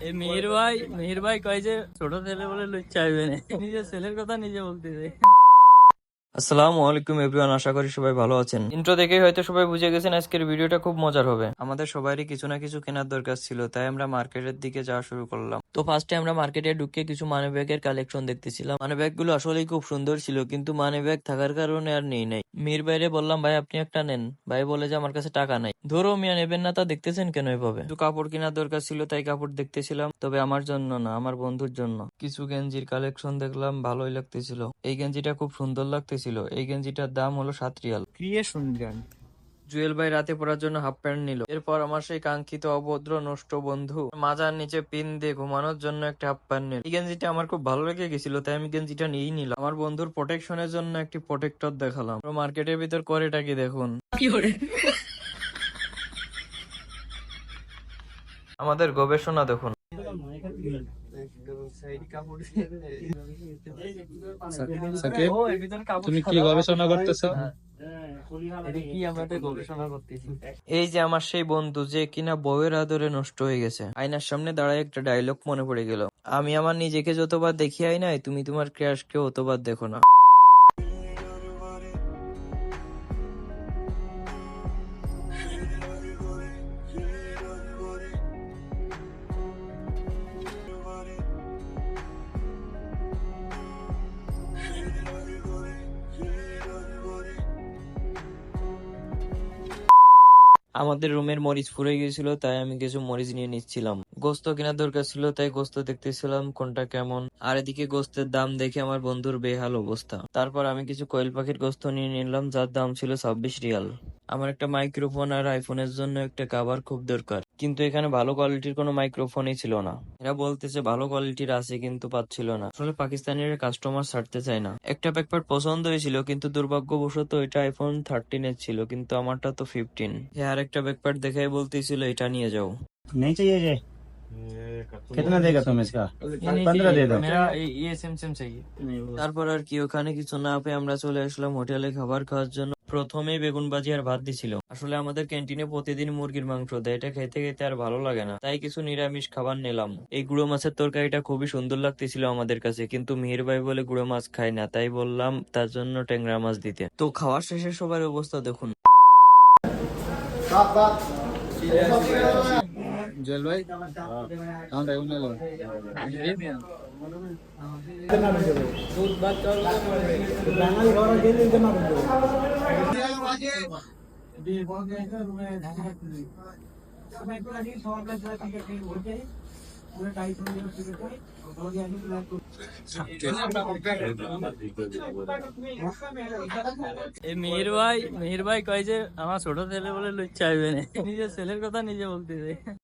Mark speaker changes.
Speaker 1: এই মিহির ভাই মিহির ভাই কয় যে ছোট ছেলে বলে না। নিজের ছেলের কথা নিজে বলতেছে। আসসালামু আলাইকুম এভরিওয়ান আশা করি সবাই ভালো আছেন। ইন্ট্রো দেখেই হয়তো সবাই বুঝে গেছেন আজকের ভিডিওটা খুব মজার হবে। আমাদের সবারই কিছু না কিছু কেনার দরকার ছিল তাই আমরা মার্কেটের দিকে যাওয়া শুরু করলাম। তো ফার্স্টে আমরা মার্কেটে ঢুকে কিছু মানি ব্যাগের কালেকশন দেখতেছিলাম। মানি ব্যাগগুলো আসলেই খুব সুন্দর ছিল, কিন্তু মানি ব্যাগ থাকার কারণে আর নেই নাই। মির বাইরে বললাম, ভাই, আপনি একটা নেন। ভাই বলে যে, আমার কাছে টাকা নাই। ধরো, মিয়া, নেবেন না তা দেখতেছেন কেন এভাবে? কিছু কাপড় কেনার দরকার ছিল, তাই কাপড় দেখতেছিলাম, তবে আমার জন্য না, আমার বন্ধুর জন্য। কিছু গেঞ্জির কালেকশন দেখলাম, ভালোই লাগতেছিল। এই গেঞ্জিটা খুব সুন্দর লাগতেছিল। এই গেঞ্জিটার দাম হলো সাত রিয়াল।
Speaker 2: ক্রিয়েশন গান
Speaker 1: জুয়েল ভাই রাতে পরার জন্য হাফ প্যান্ট নিল। এরপর আমার সেই কাঙ্ক্ষিত অভদ্র নষ্ট বন্ধু মাজার নিচে পিন দিয়ে ঘুমানোর জন্য একটা হাফ প্যান্ট নিল। এই গেঞ্জিটা আমার খুব ভালো লেগে গেছিল তাই আমি গেঞ্জিটা নিয়েই নিলাম। আমার বন্ধুর প্রোটেকশনের জন্য একটি প্রোটেক্টর দেখালাম। পুরো মার্কেটের ভিতর করেটা কি দেখুন? আমাদের গবেষণা দেখুন।
Speaker 2: তুমি কি গবেষণা করতেছো?
Speaker 1: এই যে আমার সেই বন্ধু যে কিনা বউয়ের আদরে নষ্ট হয়ে গেছে। আয়নার সামনে দাঁড়ায় একটা ডায়লগ মনে পড়ে গেল। আমি আমার নিজেকে যতবার দেখি আয়নায় তুমি তোমার ক্রাশকে অতবার দেখো না। আমাদের রুমের মরিচ ফুরে গিয়েছিল, তাই আমি কিছু মরিচ নিয়ে নিচ্ছিলাম। গোস্ত কেনার দরকার ছিল, তাই গোস্ত দেখতেছিলাম কোনটা কেমন। আর এদিকে গোস্তের দাম দেখে আমার বন্ধুর বেহাল অবস্থা। তারপর আমি কিছু কোয়েল পাখির গোস্ত নিয়ে নিলাম, যার দাম ছিল ছাব্বিশ রিয়াল। আমার একটা মাইক্রোফোন আর আইফোনের জন্য একটা কাভার খুব দরকার কিন্তু এখানে ভালো কোয়ালিটির কোনো মাইক্রোফোনই ছিল না এরা বলতেছে ভালো কোয়ালিটির আছে কিন্তু পাচ্ছিল না আসলে পাকিস্তানের কাস্টমার ছাড়তে চায় না একটা ব্যাকপ্যাড পছন্দ হয়েছিল কিন্তু দুর্ভাগ্যবশত এটা আইফোন থার্টিন এর ছিল কিন্তু আমারটা তো ফিফটিন আর একটা ব্যাকপ্যাড দেখাই বলতেছিল এটা নিয়ে যাও
Speaker 3: नहीं चाहिए ये कितना देगा तुम इसका पंद्रह दे दो
Speaker 1: তারপর আর কি ওখানে কিছু না পেয়ে আমরা চলে আসলাম হোটেলে খাবার খাওয়ার জন্য প্রথমেই বেগুন ভাজি আর ভাত দিছিল। আসলে আমাদের ক্যান্টিনে প্রতিদিন মুরগির মাংস দেয়, এটা খেতে খেতে আর ভালো লাগে না। তাই কিছু নিরামিষ খাবার নিলাম। এই গুঁড়ো মাছের তরকারিটা খুবই সুন্দর লাগতেছিল আমাদের কাছে, কিন্তু মেহের ভাই বলে গুঁড়ো মাছ খায় না, তাই বললাম তার জন্য ট্যাংরা মাছ দিতে। তো খাওয়ার শেষে সবার অবস্থা দেখুন।
Speaker 2: জেল ভাই আমার
Speaker 1: ভাই, মিহির ভাই কয় যে, আমার ছোট ছেলে বলে লুচ চাইবে না। নিজের ছেলের কথা নিজে বলতেছে